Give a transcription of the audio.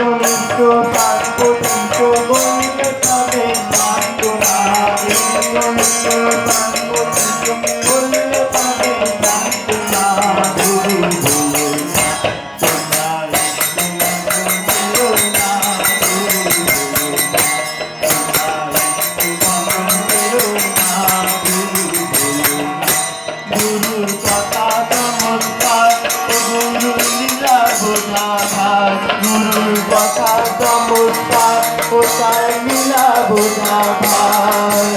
বললে তবে সান্ত্বনা পতিত বললে তবে বলো না তোমরা একটু মঙ্গল করো না গুরু বলো না গুরু গুরুর কথা চমৎকার গুরু লীলা বোঝাবার গুরুর কথা চমৎকার কোথায় মিলা বোঝা বোঝাবার